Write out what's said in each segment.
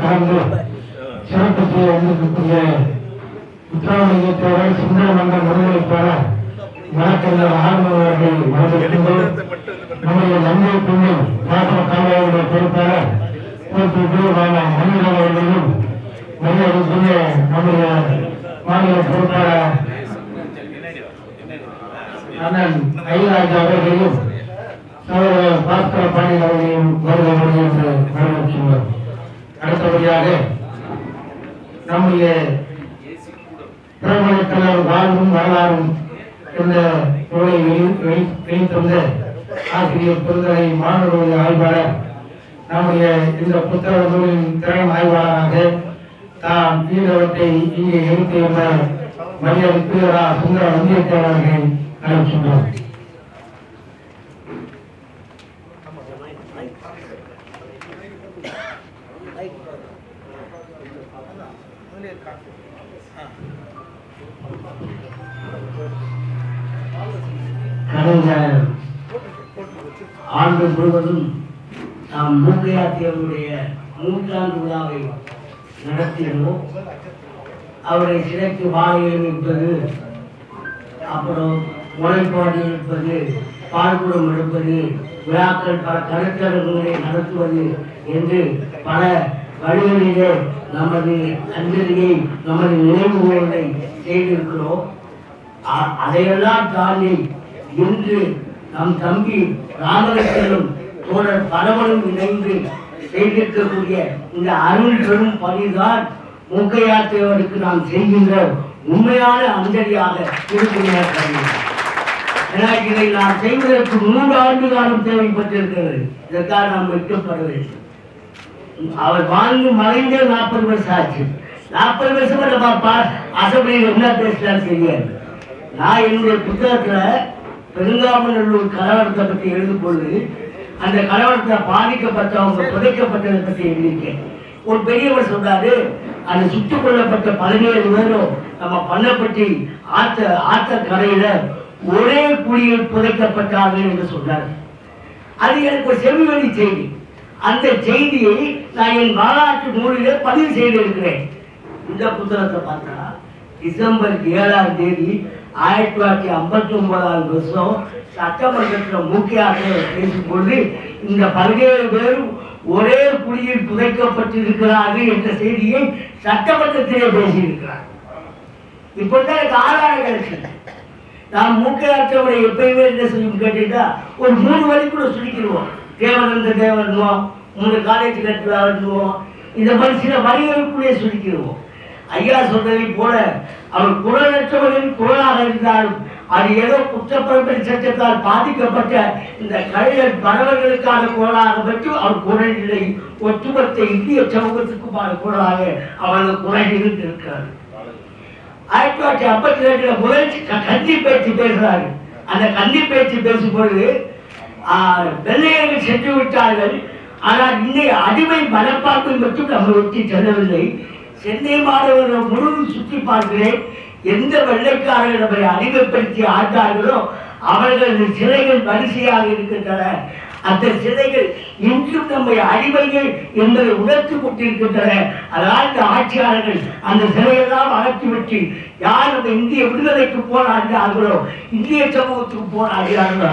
கலந்து சிறப்பு செய்ய வந்திருக்கக்கூடிய உத்தரவாத சுந்தரமன்ற முருகனைப்பாளர் வழக்கறிஞர் ஆர்வம் அவர்கள் வரவேற்கின்றோம் நம்முடைய நன்மை புண்ணியம் மாற்ற காலையுடைய பொறுப்பாளர் பொறுப்பு அவர்களும் மரியாதைக்குரிய நம்முடைய மாநில பொறுப்பாளர் அண்ணன் ஐராஜ் சகோதரர் பாஸ்கர பாண்டியன் அவர்களையும் வருக வருக என்று வரவேற்கின்றோம். அடுத்தபடியாக நம்முடைய பிரபலத்தலைவர் வாழ்வும் வரலாறும் என்ற நூலை வெளித்தந்த ஆசிரியர் பெருந்தகை மாணவர்களுடைய ஆய்வாளர் நம்முடைய இந்த புத்தக நூலின் திறன் ஆய்வாளராக தாம் ஈழவத்தை இங்கே எழுத்தியுள்ள மரியாதை சுந்தர வந்தியத்தேவன் அழைக்கின்றோம் கடந்த ஆண்டு முழுவதும் நாம் மூக்கையாத்தியவருடைய நூற்றாண்டு விழாவை நடத்தினோம். அவரை சிறைக்கு வாழையில் நிற்பது அப்புறம் முளைப்பாடி இருப்பது பால்குடம் எடுப்பது விழாக்கள் பல கருத்தரங்குகளை நடத்துவது என்று பல வழிகளிலே நமது அஞ்சலியை நமது நினைவுகளை செய்திருக்கிறோம். அ- அதையெல்லாம் தாண்டி இன்று நம் தம்பி ராமகிருஷ்ணனும் தோழர் பரவனும் இணைந்து செய்திருக்கக்கூடிய இந்த அருள் பெரும் பணிதான் மூக்கையாற்றவருக்கு நாம் செய்கின்ற உண்மையான அஞ்சலியாக இருக்கிற ஏன்னா இதை நாம் செய்வதற்கு நூறு ஆண்டு காலம் தேவைப்பட்டிருக்கிறது. இதற்காக நாம் வெட்கப்பட வேண்டும். அவர் வாழ்ந்து மறைந்த நாற்பது வருஷம் ஆச்சு. நாற்பது வருஷம் பா- அசம்பிளியில் என்ன பேசினார் தெரியாது. நான் என்னுடைய புத்தகத்துல பெருந்தாமநல்லூர் கலவரத்தை பற்றி எழுதும் அந்த கலவரத்தை பாதிக்கப்பட்டவங்க புதைக்கப்பட்டதை பற்றி எழுதியிருக்கேன். ஒரு பெரியவர் சொன்னாரு அந்த சுட்டுக் கொல்லப்பட்ட பதினேழு பேரும் நம்ம பண்ணப்பட்டி ஆத்த ஆத்த கரையில ஒரே குழியில் புதைக்கப்பட்டார்கள் என்று சொன்னார். அது எனக்கு ஒரு செவிவெளி செய்தி. அந்த செய்தியை நான் என் வரலாற்று நூலிலே பதிவு செய்திருக்கிறேன். இந்த புத்தகத்தை பார்த்தா டிசம்பர் ஏழாம் தேதி ஆயிரத்தி தொள்ளாயிரத்தி ஐம்பத்தி ஒன்பதாம் வருஷம் சட்டமன்றத்தில் முக்கிய ஆசிரியர் பேசும்பொழுது இந்த பல்வேறு பேரும் ஒரே குழியில் புதைக்கப்பட்டிருக்கிறார்கள் என்ற செய்தியை சட்டமன்றத்திலே பேசியிருக்கிறார். இப்பொழுது எனக்கு ஆதாரம் கிடைச்சது நாம் மூக்கையாற்றவரை எப்பயுமே என்ன செய்யும் கேட்டீங்கன்னா ஒரு மூணு வரி கூட சுருக்கிடுவோம். தேவனந்த தேவனுவோம் மூணு காலேஜ் கட்டுவோம் இந்த மாதிரி சில வரிகளுக்குள்ளே சுருக்கிடுவோம். ஐயா சொன்னதை போல அவர் குரலற்றவரின் குரலாக இருந்தாலும் அது ஏதோ குற்றப்பரப்பின் சட்டத்தால் பாதிக்கப்பட்ட இந்த கலைஞர் பறவைகளுக்கான குரலாக மட்டும் அவர் குரல் இல்லை ஒட்டுமொத்த இந்திய சமூகத்துக்குமான குரலாக அவரது குரல் இருந்திருக்கிறார் ஆயிரத்தி தொள்ளாயிரத்தி ஐம்பத்தி ரெண்டுல முதல் கந்தி பேச்சு பேசுறாரு. அந்த கந்தி பேச்சு பேசும்பொழுது ஆஹ், வெள்ளையர்கள் சென்று விட்டார்கள். ஆனால் இன்னைய அடிமை மனப்பாக்கு மட்டும் நம்ம ஒட்டி செல்லவில்லை. சென்னை மாணவர்கள் முழுவதும் சுற்றி பார்க்கிறேன். எந்த வெள்ளைக்காரர்கள் நம்மை அறிமுகப்படுத்தி ஆண்டார்களோ அவர்களது சிலைகள் வரிசையாக இருக்கின்றன. அந்த சிலைகள் இன்றும் நம்மை அடிமைகள் என்பதை உணர்த்தி கொண்டிருக்கின்றன. அதனால் இந்த ஆட்சியாளர்கள் அந்த சிலையெல்லாம் அகற்றிவிட்டு யார் நம்ம இந்திய விடுதலைக்கு போராடுகிறார்களோ இந்திய சமூகத்துக்கு போராடுகிறார்களோ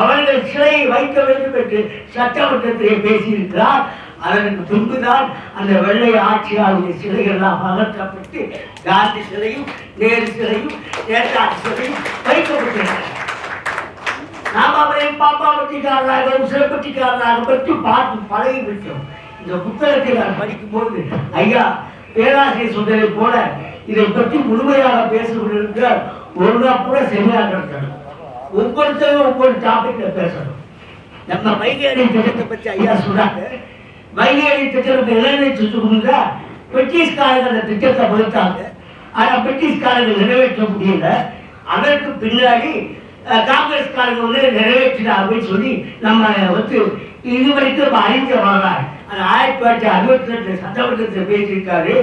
அவர்கள் சிலையை வைக்க வேண்டும் என்று சட்டமன்றத்திலே பேசியிருக்கிறார். அதற்கு பின்புதான் அந்த வெள்ளை ஆட்சியாளருடைய சிலைகள்லாம் அகற்றப்பட்டு காந்தி சிலையும் நேரு சிலையும் நேதாஜி சிலையும் வைக்கப்பட்டிருக்கிறது நாம் அவரை பாப்பாவட்டிக்காரராக உசிலப்பட்டிக்காரராக பற்றி பார்த்து பழகிவிட்டோம். இந்த புத்தகத்தை நான் படிக்கும்போது ஐயா பேராசிரியர் சொன்னதை போல இதை பற்றி முழுமையாக பேசுவதற்கு ஒரு நாள் கூட செமினார் நடத்தணும். ஒவ்வொருத்தரும் ஒவ்வொரு டாபிக்ல பேசணும். நம்ம வைகேரி திட்டத்தை பற்றி ஐயா சொன்னாங்க. வைகேரி திட்டம் இளைஞரை சுற்றுக்கணுங்க பிரிட்டிஷ்காரர்கள் அந்த திட்டத்தை கொடுத்தாங்க. ஆனா பிரிட்டிஷ்காரர்கள் நிறைவேற்ற முடியல அதற்கு பின்னாடி அஹ், காங்கிரஸ்காரங்க வந்து நிறைவேற்றினா அப்படின்னு சொல்லி நம்ம வந்து இது வரைக்கும் அறிஞ்ச வரலாறு. அந்த ஆயிரத்தி தொள்ளாயிரத்தி அறுபத்தி ரெண்டு சட்டமன்றத்தில் பேசியிருக்காரு.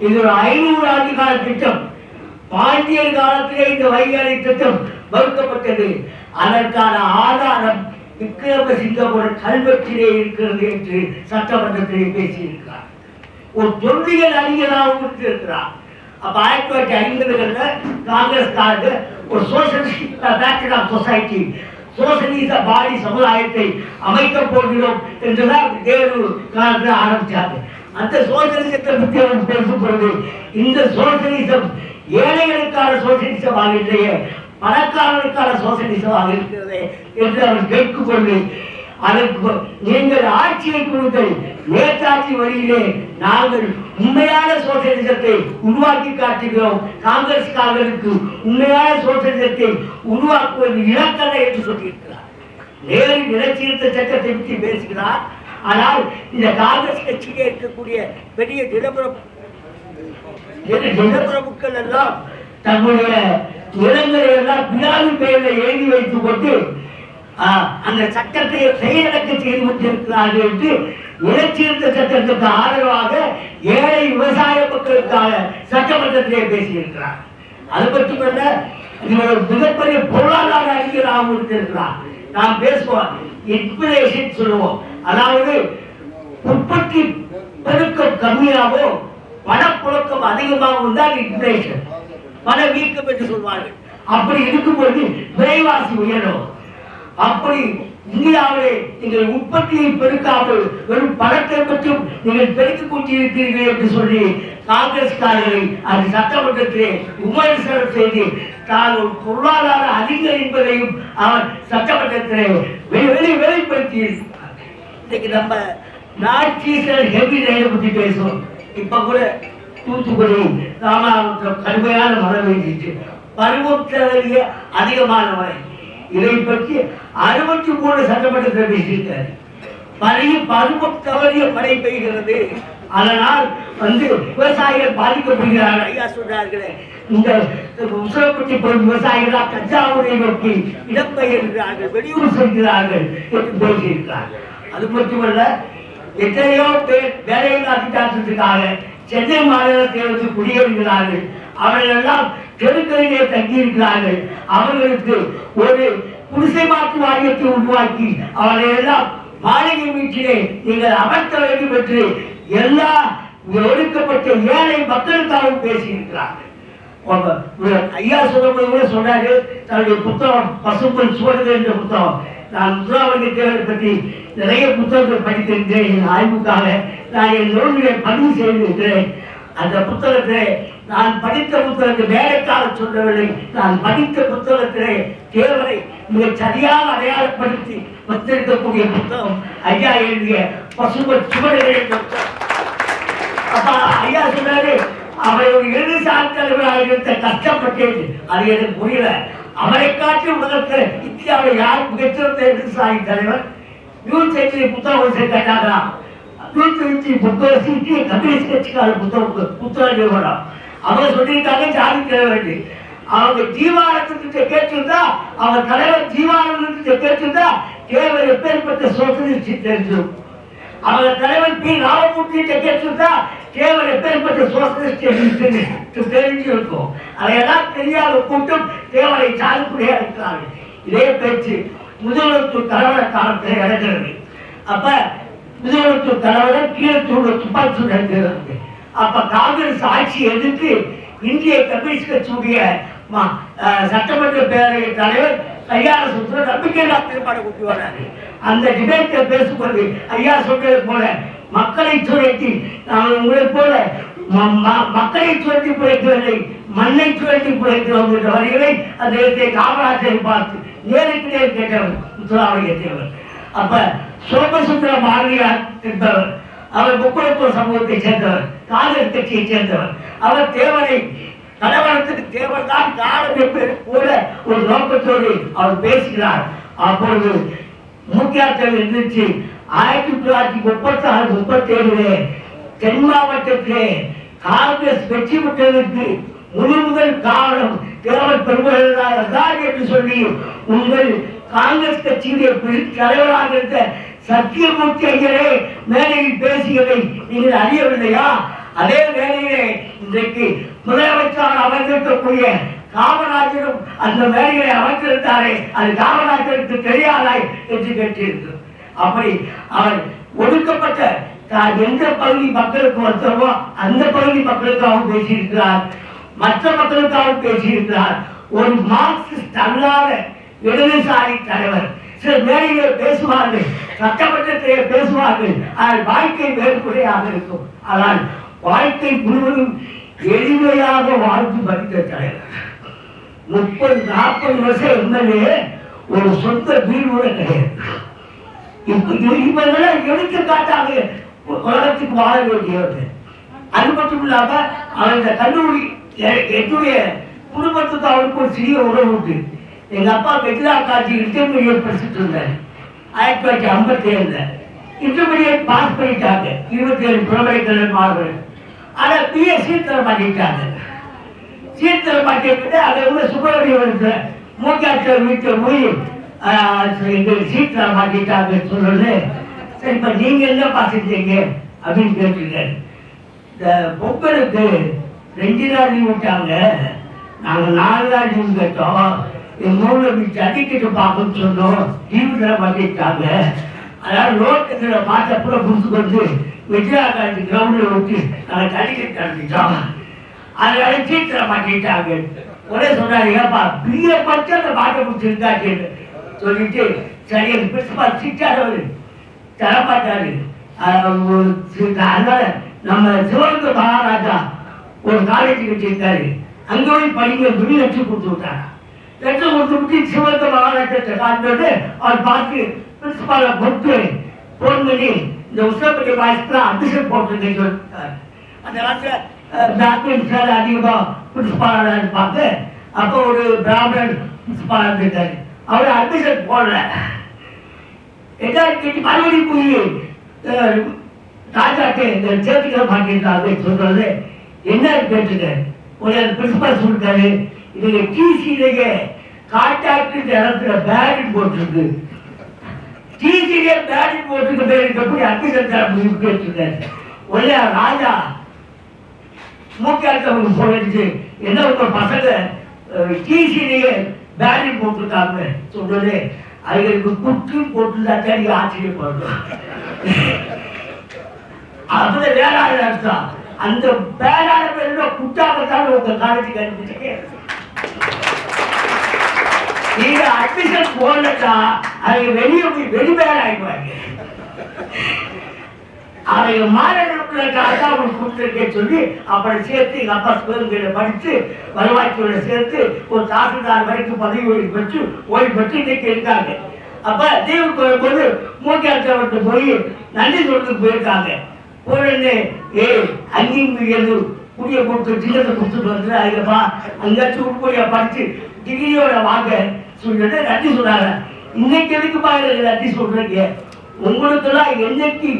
இது ஒரு ஐநூறு ஆண்டு கால திட்டம். பாண்டியர் காலத்திலே இந்த வைகாரி திட்டம் வகுக்கப்பட்டது. அதற்கான ஆதாரம் விக்ரம விக்ரமசிங்கபுரம் கல்வெட்டிலே இருக்கிறது என்று சட்டமன்றத்திலே பேசியிருக்கிறார். ஒரு தொல்லியல் அறிஞராக இருக்கிறார் அப்ப ஆயிரத்தி தொள்ளாயிரத்தி ஐம்பதுகள்ல காங்கிரஸ் காரங்க ஒரு சோசியலிஸ்ட் பேக்கட் ஆஃப் சொசைட்டி சோசியலிச பாடி சமுதாயத்தை அமைக்க போகிறோம் என்றுதான் நேரு காலத்தில் ஆரம்பிச்சாங்க. அந்த சோசியலிசத்தை பற்றி அவர் பேசும் பொழுது இந்த சோசியலிசம் ஏழைகளுக்கான சோசியலிசமாக இல்லையே பணக்காரர்களுக்கான சோசியலிசமாக இருக்கிறது என்று அவர் கேட்டுக்கொண்டு அதற்கு நீங்கள் ஆட்சியை கொடுங்கள். நேதாஜி வழியிலே நாங்கள் உண்மையான சோசியலிசத்தை உருவாக்கி காட்டுகிறோம். காங்கிரஸ்காரர்களுக்கு உண்மையான சோசியலிசத்தை உருவாக்குவது இலக்கண என்று சொல்லியிருக்கிறார். நேரு நிலச்சீர்த்த சட்டத்தை பற்றி பேசுகிறார். ஆனால் இந்த காங்கிரஸ் கட்சியிலே இருக்கக்கூடிய பெரிய திடபுரம் திடபுரமுக்கள் எல்லாம் தங்களுடைய நிலங்களை எல்லாம் பினாமி பெயரில் எழுதி வைத்துக் கொண்டு ஆஹ், அந்த சட்டத்தை செயலக்க செய்து கொண்டிருக்கிறார்கள் என்று நிலச்சீர்த்த சட்டத்திற்கு ஆதரவாக ஏழை விவசாய மக்களுக்காக சட்டமன்றத்திலே பேசியிருக்கிறார். அது மட்டுமல்ல இவர் மிகப்பெரிய பொருளாதார அறிஞராக இருந்திருக்கிறார். நாம் பேசுவோம் இன்ஃபிளேஷன் சொல்லுவோம். அதாவது உற்பத்தி பெருக்கம் கம்மியாகவும் பணப்புழக்கம் அதிகமாகவும் தான் இன்ஃபிளேஷன் பண வீக்கம் என்று சொல்வார்கள். அப்படி இருக்கும்போது விலைவாசி உயரும். அப்படி இந்தியாவிலே நீங்கள் உற்பத்தியை பெருக்காமல் வெறும் பணத்தை மட்டும் நீங்கள் பெருக்கிக் கொண்டிருக்கிறீர்கள் என்று சொல்லி காங்கிரஸ்காரர்களை அது சட்டமன்றத்திலே விமர்சனம் செய்து தான் ஒரு பொருளாதார அறிஞர் என்பதையும் அவர் சட்டமன்றத்திலே வெளி வெளி வெளிப்படுத்தி. இன்னைக்கு நம்ம நாட்சீசர் ஹெவி பற்றி பேசுவோம். இப்ப கூட தூத்துக்குடி ராமநாதபுரம் கடுமையான மழை பெய்ஞ்சிச்சு பருவம் தவறிய அதிகமான மழை. இதை பற்றி அறுபத்தி மூணு சட்டமன்றத்தில் பேசியிருக்காரு. பழைய பருவம் தவறிய மழை பெய்கிறது அதனால் வந்து விவசாயிகள் பாதிக்கப்படுகிறார்கள். ஐயா சொல்றார்களே இந்த உசரப்பட்டி போய் விவசாயிகள் தஞ்சாவூரை நோக்கி இடம்பெயர்கிறார்கள் வெளியூர் செல்கிறார்கள் என்று பேசியிருக்கிறார்கள். அது மட்டுமல்ல எத்தனையோ பேர் வேலையில்லா திட்டத்திற்காக சென்னை மாநிலத்தில் வந்து குடியேறுகிறார்கள். அவர்கள் எல்லாம் தெருக்களிலே தங்கியிருக்கிறார்கள். அவர்களுக்கு ஒரு குடிசை மாற்று வாரியத்தை உருவாக்கி அவர்களை எல்லாம் மாளிகை வீட்டிலே நீங்கள் அமர்த்த வேண்டும் என்று எல்லா ஒடுக்கப்பட்ட ஏழை மக்களுக்காகவும் பேசியிருக்கிறார்கள். ஐயா சொல்லும்போது கூட சொன்னாரு தன்னுடைய புத்தகம் பசும்பொன் சுவடுகள் என்ற புத்தகம். நான் முத்துராமலிங்க தேவரை பற்றி நிறைய புத்தகங்கள் படித்திருக்கிறேன். என் ஆய்வுக்காக நான் என் நூலிலே பதிவு செய்திருக்கிறேன். அந்த புத்தகத்திலே நான் படித்த புத்தகத்தை வேலைக்காக சொல்லவில்லை. நான் படித்த புத்தகத்திலே தேவரை மிக சரியாக அடையாளப்படுத்தி வந்திருக்கக்கூடிய புத்தகம் ஐயா எழுதிய பசுமை சுவடுகள் என்ற அப்ப ஐயா சொன்னாரு அவரை ஒரு எழுதி தலைவராக இருந்த கஷ்டப்பட்டேன். அது எனக்கு புரியல. அவரை காட்டி உலகத்தில் இந்தியாவில் யார் மிகச்சிறந்த இடதுசாரி தலைவர்? நூற்றி செஞ்சு புத்தகம் சேர்த்தாங்களா நூற்றி செஞ்சு புத்தகம் சீட்டி கம்யூனிஸ்ட் கட்சிக்கார புத்தகம் புத்தகம் நிறுவனம் அவங்க சொல்லியிருக்காங்க ஜாதி தலைவர் அவங்க ஜீவானந்தத்தை கேட்டிருந்தா அவர் தலைவர் ஜீவானந்தத்தை கேட்டிருந்தா தேவர் எப்பேற்பட்ட சோசலிஸ்ட் தெரிஞ்சிடும் அவங்க தலைவர் பி. ராமமூர்த்தி கேட்டிருந்தா கேவல் எப்பேற்பட்ட சோசியலிஸ்ட் தெரிஞ்சிருக்கும். அதையெல்லாம் தெரியாத கூட்டம் தேவரை சாதிப்புடைய இருக்கிறார்கள். இதே பேச்சு முதலமைச்சர் தலைவர காலத்தில் நடக்கிறது. அப்ப முதல்வர் தலைவரை கீழத்தூட துப்பாக்கி சூடு நடக்கிறது. அப்ப காங்கிரஸ் ஆட்சி எதிர்த்து இந்திய கம்யூனிஸ்ட் கட்சியுடைய சட்டமன்ற பேரவை தலைவர் ஐயா சுற்ற நம்பிக்கை தீர்மானம் கூட்டி வராரு அந்த டிபேட்டை பேசும்போது ஐயா சொல்றது போல மக்களை சுழற்றி நான் உங்களை போல மக்களை சுழற்றி பிழைக்கவில்லை மண்ணை சுழற்றி பிழைக்கிறோம் என்ற வரிகளை அந்த இடத்தை காமராஜரை பார்த்து நேருக்கு நேர் கேட்டவர் முத்துராமலிங்க தேவர். அப்ப சோமசுந்தர பாரதியார் என்பவர் அவர் முக்குளத்தூர் சமூகத்தை சேர்ந்தவர் காங்கிரஸ் கட்சியை சேர்ந்தவர். அவர் தேவரை கலவரத்துக்கு தேவர் தான் காலம் என்று கூட ஒரு நோக்கத்தோடு அவர் பேசுகிறார். அப்பொழுது மூக்கியாற்றல் இருந்துச்சு ஆயிரத்தி தொள்ளாயிரத்தி முப்பத்தி ஆறு முப்பத்தி ஏழு தென் மாவட்டத்திலே காங்கிரஸ் வெற்றி பெற்றதற்கு முழு முதல் காரணம் தேவர் பெருமகள் தான் என்று சொல்லி உங்கள் காங்கிரஸ் கட்சியுடைய தலைவராக இருந்த சத்தியமூர்த்தி ஐயரே மேலையில் பேசியதை நீங்கள் அறியவில்லையா? அதே வேலையிலே இன்றைக்கு முதலமைச்சர் அமைந்திருக்கக்கூடிய காமராஜரும் அந்த மேலையை அமைத்திருந்தாரே அது காமராஜருக்கு தெரியாதாய் என்று கேட்டிருக்கு அப்படி அவன் ஒடுக்கப்பட்ட எந்த பகுதி மக்களுக்கு வருத்தமோ அந்த பகுதி மக்களுக்காகவும் பேசியிருக்கிறார். மற்ற மக்களுக்காகவும் பேசியிருக்கிறார். ஒரு மார்க்சிஸ்ட் அல்லாத இடதுசாரி தலைவர். சில மேடைகளை பேசுவார்கள் சட்டமன்றத்திலே பேசுவார்கள். ஆனால் வாழ்க்கை வேறுபடையாக இருக்கும். ஆனால் வாழ்க்கை முழுவதும் எளிமையாக வாழ்ந்து மறித்த தலைவர். முப்பது நாற்பது வருஷம் எம்எல்ஏ ஒரு சொந்த வீடு கூட கிடையாது. இவர்களை இவ- இவங்கெல்லாம் எடுத்துக்காட்டாக உலகத்துக்கு வாழ வேண்டியவர்கள். அது மட்டும் இல்லாம அவன் கல்லூரி என்னுடைய குடும்பத்துக்கு அவருக்கு ஒரு சிறிய உறவு உண்டு. எங்க அப்பா மெட்ரா காட்சி இன்டர்மீடியட் படிச்சுட்டு இருந்தாரு. ஆயிரத்தி தொள்ளாயிரத்தி ஐம்பத்தி ஏழுல இன்டர்மீடியட் பாஸ் பண்ணிட்டாங்க இருபத்தி ஏழு பல்கலைக்கழக மாணவர்கள் ஆனா பிஎஸ்சி தர பண்ணிட்டாங்க சீர்திருத்த பண்ணிட்டு அதை உள்ள சுப்பிரமணிய மூக்காட்சியர் வீட்டில் போய் எங்களுக்கு சீட் தர மாட்டேங்கிட்டாங்கன்னு சொல்றது. சரி இப்போ நீங்கள் என்ன பார்த்துட்டீங்க அப்படின்னு கேட்டிருக்காரு இந்த பொங்கலுக்கு ரெண்டு நாள் லீவ் விட்டாங்க. நாங்கள் நாலு நாள் லீவ் கேட்டோம். எங்க ஊர்ல வீட்டு அடிக்கிட்டு பார்க்கணும்னு சொன்னோம். லீவு தர மாட்டேங்கிட்டாங்க அதாவது ரோட்டுல மாட்டப்புற புரிஞ்சு கொண்டு விஜயா காந்தி கிரவுண்ட்ல விட்டு நாங்கள் ஜல்லிக்கட்டு நடத்திட்டோம் அதனால சீக்கிர மாட்டிட்டாங்க. ஒரே சொன்னார் ஏப்பா பிரிய பட்சத்தை அந்த மாட்டை பிடிச்சிருந்தாச்சு சொல்லிட்டு சரி அந்த பிரின்சிபால் சிட்டாரவர் தரமாட்டாரு அதனால நம்ம சிவகங்கை மகாராஜா ஒரு காலேஜ் கட்டியிருக்காரு. அங்கே போய் படிக்க சொல்லி லட்சம் கொடுத்து விட்டாங்க லட்சம் கொடுத்து விட்டு சிவகங்கை மகாராஜத்தை காட்டுறது அவர் பார்த்து பிரின்சிபாலை கொடுத்து போன் பண்ணி இந்த உஷ்ணப்பட்டி வாய்ஸ்க்கு அபிஷேக் போட்டிருக்கேன்னு சொல்லிட்டாரு. அந்த காலத்தில் பிராமின் சார் அதிகமாக பிரின்சிபாலாக பார்த்து அப்போ ஒரு பிராமணன் பிரின்சிபாலாக இருந்திருக்காரு அவர் அட்மிஷன் போடல. எட்டாயிரத்தி மறுபடியும் போய் ராஜாக்கு இந்த சேர்த்துக்கிற அப்படின்னு சொல்றது. என்ன கேட்டுங்க ஒரு பிரின்சிபல் சொல்லிட்டாரு இதுல டிசிலேயே கான்டாக்ட் இடத்துல பேரிட் போட்டிருக்கு. டிசிலே பேரிட் போட்டிருக்க பேர் எப்படி அட்மிஷன் தர முடியும் கேட்டுருக்காரு. ஒரே ராஜா மூக்காத்தவங்க போயிடுச்சு என்ன உங்க பசங்க டிசிலேயே பேரிட் போட்டிருக்காங்க. சொல்றது அதுகளுக்கு குட்டு போட்டுதான் நீங்க ஆச்சரியப்படணும் அப்படி வேளாண் அர்த்தம் அந்த வேளாண் பேருல குட்டாக்கத்தான் உங்க காலேஜுக்கு அனுப்பிச்சிருக்கேன் நீங்க அட்மிஷன் போடலட்டா அவங்க வெளியே போய் வெளி வேலை ஆயிடுவாங்க. அவங்க மாநிலங்களுக்காக தான் அவங்களுக்கு கொடுத்துருக்கேன் சொல்லி அப்புறம் சேர்த்து எங்க அப்பா சிவகங்கையில படித்து வருவாய்த்துறை சேர்த்து ஒரு தாசில்தார் வரைக்கும் பதவி ஓய்வு பெற்று ஓய்வு பெற்று இன்னைக்கு இருக்காங்க. அப்ப தீவுக்கு வரும்போது மூக்கியாச்சவர்கிட்ட போய் நன்றி சொல்றதுக்கு போயிருக்காங்க. போயிருந்து ஏ அங்கேயும் முடியாது குடியை கொடுத்து சின்னத்தை கொடுத்துட்டு வந்து அதுக்கப்பா அங்காச்சும் உட்பொழியா படிச்சு டிகிரியோட வாங்க. சொல்லிட்டு நன்றி சொன்னாங்க. இன்னைக்கு எதுக்கு பாருங்க நன்றி சொல்றீங்க? உங்களுக்கெல்லாம் என்னைக்கு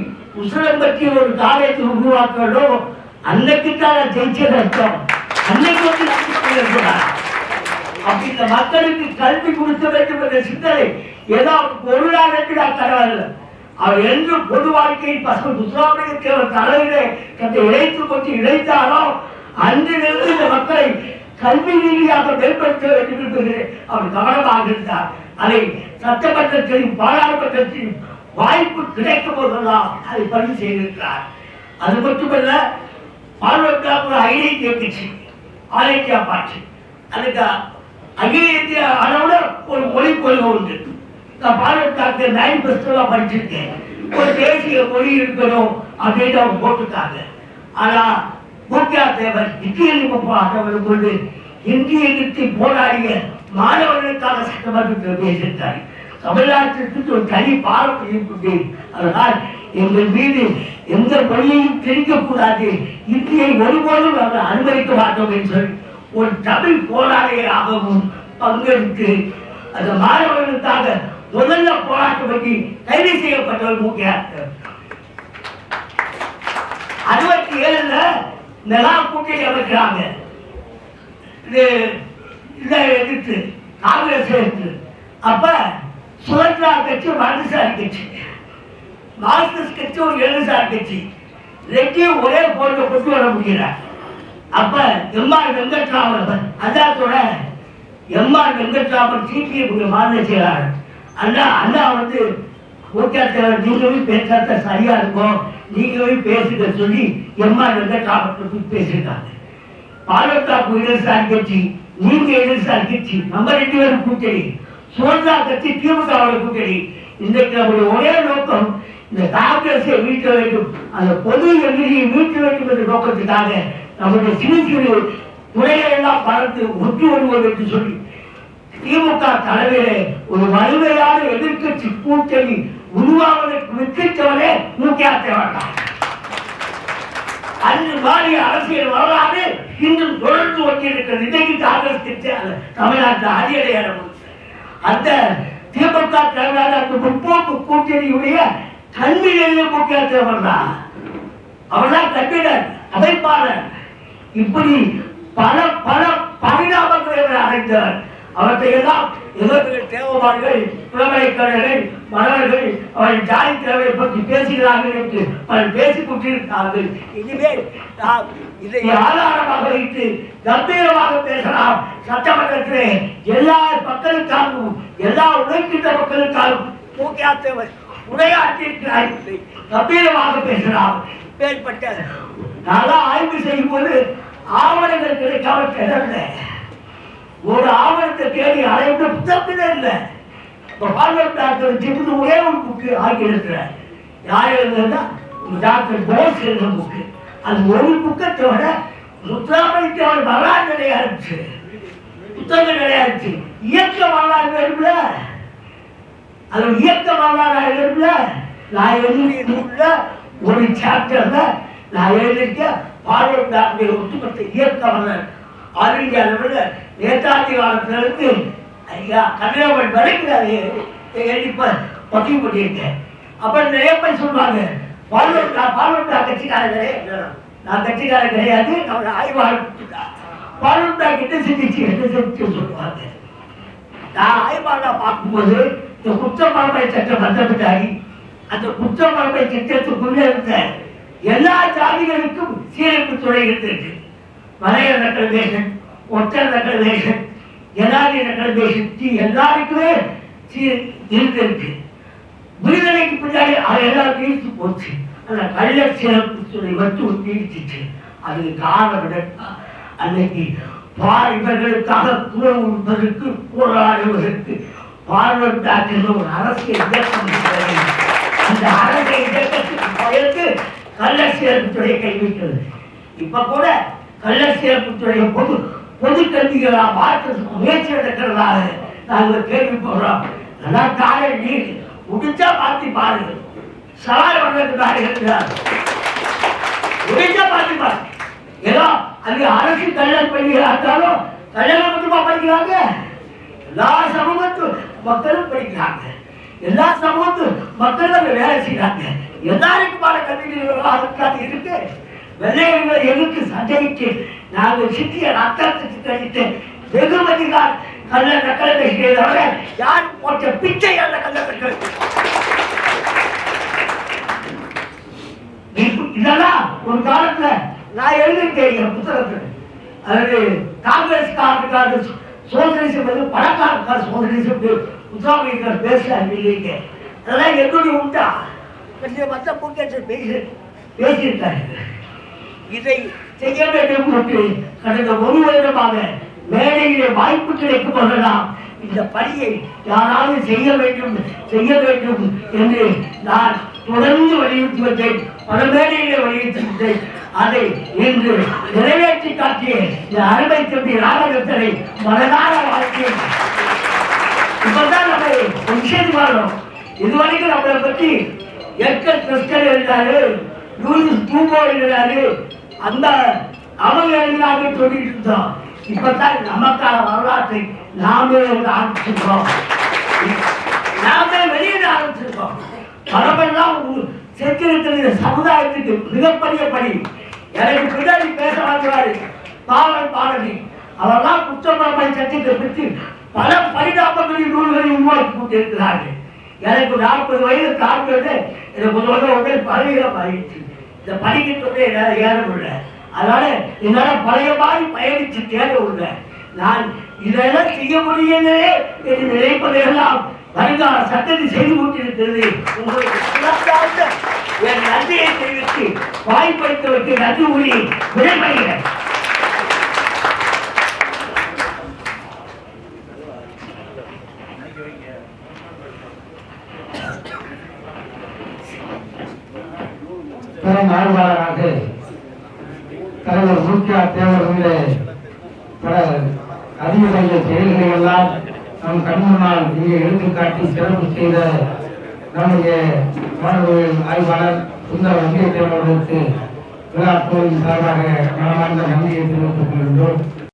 உசுரம் பற்றி ஒரு காரியத்தை உருவாக்கறோ அன்னைக்கு தான் ஜெயிச்சது அர்த்தம். அன்னைக்கு வந்து அப்படி இந்த மக்களுக்கு கல்வி கொடுக்க வேண்டும் என்ற சிந்தனை ஏதோ அவருக்கு ஒரு நாளைக்கு நான் பரவாயில்ல. அவர் என்று பொது வாழ்க்கையில் பசங்க முஸ்லாமியத்தை அவர் தலையிலே தன்னை இழைத்துக் கொண்டு இழைத்தாரோ அன்றிலிருந்து இந்த மக்களை கல்வி ரீதியாக மேம்படுத்த வேண்டும் என்று அவர் கவனமாக இருந்தார். அதை சட்டமன்றத்திலும் பாராளுமன்றத்திலும் வாய்ப்பு கிடைக்கும் போதெல்லாம் அதை பதிவு செய்திருக்கிறார். அது மட்டுமல்ல பார்வர்க்காக அகில இந்திய கட்சி ஆல் இந்தியா பார்ட்டி அதுக்கு அகில இந்திய அளவுல ஒரு மொழி கொள்கை உண்டு. நான் பாரத்காக்கு மேனிபெஸ்டோலாம் படிச்சிருக்கேன். ஒரு தேசிய மொழி இருக்கணும் அப்படின்னு அவங்க போட்டிருக்காங்க. ஆனா முக்கியா தேவர் நித்திய போராட்டம் கொண்டு இந்திய எதிர்த்து போராடிய மாணவர்களுக்காக சட்டமன்றத்தில் பேசியிருக்காரு. தமிழ்நாட்டிற்கு ஒரு தனி பாரம்பரியம் உண்டு அதனால் எங்கள் மீது எந்த மொழியையும் திணிக்கக்கூடாது இந்தியை ஒருபோதும் நாங்கள் அனுமதிக்க மாட்டோம் என்று ஒரு தமிழ் போராளியராகவும் பங்கெடுத்து அந்த மாணவர்களுக்காக முதல்ல போராட்டம் பண்ணி கைது செய்யப்பட்டவர் மூக்கியார் அறுபத்தி ஏழுல நிலா கூட்டணி அமைக்கிறாங்க. இது இதை எதிர்த்து காங்கிரஸ் எதிர்த்து. அப்ப சுதந்திரா கட்சி வலதுசாரி கட்சி மார்க்சிஸ்ட் கட்சி ஒரு இடதுசாரி கட்சி ரெண்டையும் ஒரே போர்ல கொண்டு வர முடியல. அப்ப எம்ஆர் வெங்கட்ராமன் அண்ணாத்தோட எம்ஆர் வெங்கட்ராமன் சிபிஎம் மாநில செயலாளர். அண்ணா அண்ணா வந்து மூச்சாத்தவர் போய் பேசாத சரியா இருக்கும். நீங்களும் பேசுங்க சொல்லி எம்ஆர் வெங்கட்ராமன் பத்தி பேசியிருக்காங்க. பாலக்காப்பு இடதுசாரி கட்சி நீங்க இடதுசாரி கட்சி நம்ம ரெண்டு பேரும் கூட்டணி. சுதந்திரா கட்சி திமுக கூட்டணி இன்றைக்கு நம்முடைய ஒரே நோக்கம் இந்த காங்கிரஸை மீட்க வேண்டும் அந்த பொது எதிரியை மீட்க வேண்டும் என்ற நோக்கத்துக்காக நம்முடைய சிறு சிறு துறைகளை எல்லாம் பார்த்து ஒன்று வருவோம் என்று சொல்லி திமுக தலைமையிலே ஒரு வலிமையான எதிர்கட்சி கூட்டணி உருவாவதற்கு வித்திட்டவரே முக்கியத்தை வேண்டாம் அது மாதிரி அரசியல் வரலாறு இன்றும் தொடர்ந்து ஒட்டியிருக்கிறது இன்றைக்கு காங்கிரஸ் தமிழ்நாட்டில் அரியடையான அந்த திமுக தலைமையான முற்போக்கு கூட்டணியுடைய கல்வியிலேயே முக்கியத்துவம் தான் அவர்தான் கட்டிடர் அமைப்பாளர். இப்படி பல பல பரிணாமங்களை அவர் அடைந்தவர் அவற்றை எல்லாம் இவர்கள் தேவமான்கள் புலமலைக்கழகர்கள் மன்னர்கள் அவர்கள் ஜாதி தேவையை பற்றி பேசுகிறார்கள் என்று அவர்கள் பேசிக் கொண்டிருக்கிறார்கள். இனிமேல் நாம் இதை ஆதாரமாக வைத்து கம்பீரமாக பேசலாம். சட்டமன்றத்திலே எல்லா மக்களுக்காகவும் எல்லா உழைக்கின்ற மக்களுக்காகவும் மூக்கியாத்தவர் உரையாற்றியிருக்கிறார்கள் கம்பீரமாக பேசலாம். மேற்பட்ட நல்லா ஆய்வு செய்யும் போது ஆவணங்கள் கிடைக்காம கிடந்த ஒரு ஆவணத்தை தேடி அலைந்த புத்தகமே இல்லை. இப்போ பார்வர்ட் டாக்டர் ஜிப்னு ஒரே ஒரு புக்கு ஆக்கி இருக்கிறேன் யார் எழுதுனா டாக்டர் போஸ் எழுதுன புக்கு அது ஒரு புக்கத்தோட தவிர முத்துராமலிங்க அவர் வரலாறு நிறையா இருந்துச்சு. புத்தகம் நிறையா இருந்துச்சு. இயக்க வரலாறு வேணும்ல அது இயக்க வரலாறு எழுதுல? நான் எழுதிய நூல்ல ஒரு சாப்டர்ல நான் எழுதியிருக்க பார்வர்ட் டாக்டர் ஒட்டுமொத்த இயக்க வரலாறு. அறிஞர் அளவில் காலத்திலிருந்து ஐயா கன்னியாகுமரி வரைக்கும் அதை எழுதி ப- பதிவு பண்ணியிருக்கேன் அப்புறம் நிறைய பேர் சொல்லுவாங்க பால்வட் பால்வட் கட்சிக்காரன் நான் கட்சிக்காரன் கிடையாது அவர் ஆய்வாளர். பால்வட் கிட்ட சிந்திச்சு என்ன செஞ்சு சொல்லுவாங்க நான் ஆய்வாளா பார்க்கும்போது இந்த குற்றப்பரம்பரை சட்டம் வந்த பின்னாடி அந்த குற்றப்பரம்பரை சட்டத்துக்குள்ளே இருந்த எல்லா ஜாதிகளுக்கும் சீரமைப்பு துறை இருந்திருக்கு. மலையர் ரெக்கல்வேஷன் ஒற்றர் ரெக்கல்வேஷன் எல்லாரி ரெக்கல்வேஷன் எல்லாருக்குமே சீர் இருந்திருக்கு. விடுதலைக்கு பின்னாடி அது எல்லாம் நீடிச்சு போச்சு. அந்த கள்ள சிறப்பு துறை மட்டும் நீடிச்சிச்சு அதுக்கு காரணம் என்னன்னா அன்னைக்கு பார் இவர்களுக்காக குரல் உண்பதற்கு போராடுவதற்கு பார்வர்ட் டாக்டர் ஒரு அரசியல் இயக்கம் அந்த அரசியல் இயக்கத்துக்கு பயந்து கள்ள சிறப்பு துறை கைவிட்டது. இப்ப கூட கள்ள சிறப்பு துறையை பொது பொது மாற்றத்துக்கு முயற்சி எடுக்கிறதாக நாங்கள் கேள்விப்படுறோம் அதான் காலை நீர் முடிஞ்சா மாத்தி பாருங்கள் சவால் வர்றதுக்காக இருக்கிறார் முடிஞ்சா மாத்தி பாருங்க ஏதோ அது அரசு கல்யாணம் பண்ணிக்கிறாலும் கல்யாணம் மட்டுமா படிக்கிறாங்க? எல்லா சமூகத்து மக்களும் படிக்கிறாங்க. எல்லா சமூகத்து மக்களும் அங்க வேலை செய்யறாங்க எல்லாருக்குமான கல்வி நிறுவனங்களாக இருக்கு. வெள்ளையர்கள் எதுக்கு சண்டையிட்டு நாங்கள் சித்திய ரத்தத்துக்கு கழித்து வெகுமதிகள் கல்ல நக்கலை பேசுகிறத யார் போட்ட பிச்சை அல்ல கல்ல இதெல்லாம் ஒரு காலத்துல நான் எழுதிட்டேன் என் புத்தகத்துல. அதாவது காங்கிரஸ் காரணக்காரர் சோசியலிசம் வந்து பணக்காரக்கார சோசியலிசம் முசாமிக்கார் பேசுறாங்க இல்லைங்க அதெல்லாம் என்னுடைய உண்டா? கொஞ்சம் மற்ற முக்கியத்தில் பேசி பேசியிருக்காரு. இதை செய்ய வேண்டும் என்று கடந்த ஒரு வருடமாக வேலையிலே வாய்ப்பு கிடைக்கும் போதெல்லாம் இந்த பணியை யாராவது செய்ய வேண்டும் செய்ய வேண்டும் என்று நான் தொடர்ந்து வலியுறுத்தி வந்தேன். பல மேடையிலே வலியுறுத்தி வந்தேன். அதை இன்று நிறைவேற்றி காட்டிய இந்த அருமை தம்பி ராமகிருஷ்ணனை மனதார வாழ்க்கையில் இப்பதான் நம்ம விஷயம் பாடுறோம் இதுவரைக்கும் நம்மளை பற்றி எக்கர் கிறிஸ்டன் எழுதினாரு யூனிஸ் டூபோ எழுதினாரு அந்த அவங்க எழுதினார்கள் சொல்லிட்டு இருந்தோம் இப்பதான் நமக்கான வரலாற்றை நாமே வந்து ஆரம்பிச்சிருக்கோம். நாமே வெளியிட ஆரம்பிச்சிருக்கோம். பரவெல்லாம் செஞ்சிருக்கிற இந்த சமுதாயத்துக்கு மிகப்பெரிய பணி. எனக்கு பின்னாடி பேச வாங்குவாரு பாவல் பாரதி அவர்லாம் குற்றப்பரமை சட்டத்தை பற்றி பல பரிதாபங்களின் நூல்களை உருவாக்கி கொண்டிருக்கிறார்கள். எனக்கு நாற்பது வயது தாழ்ந்தது எனக்கு முதல்ல உடல் இந்த படிக்கிட்டு என்னால் ஏற முடியல. அதனால என்னால் பழைய மாதிரி பயணிச்சு தேட உள்ள நான் இதெல்லாம் செய்ய முடியலே என்று நினைப்பதையெல்லாம் வருங்கால சட்டத்தை செய்து கொண்டிருக்கிறது உங்களுக்கு என் நன்றியை தெரிவித்து வாய்ப்பளித்தவருக்கு நன்றி கூறி விடைபெறுகிறேன். பெரும் ஆய்வாளராக தலைவர் மு க தேவர்களே பல அதிக செயல்களை எல்லாம் நம் கண்முன்னால் இங்கே எடுத்துக்காட்டி சிறப்பு செய்த நம்முடைய மாணவர்கள் ஆய்வாளர் சுந்தர வந்திய விழா கோவில் சார்பாக மனமார்ந்த நன்றியை தெரிவித்துக் கொள்கின்றோம்.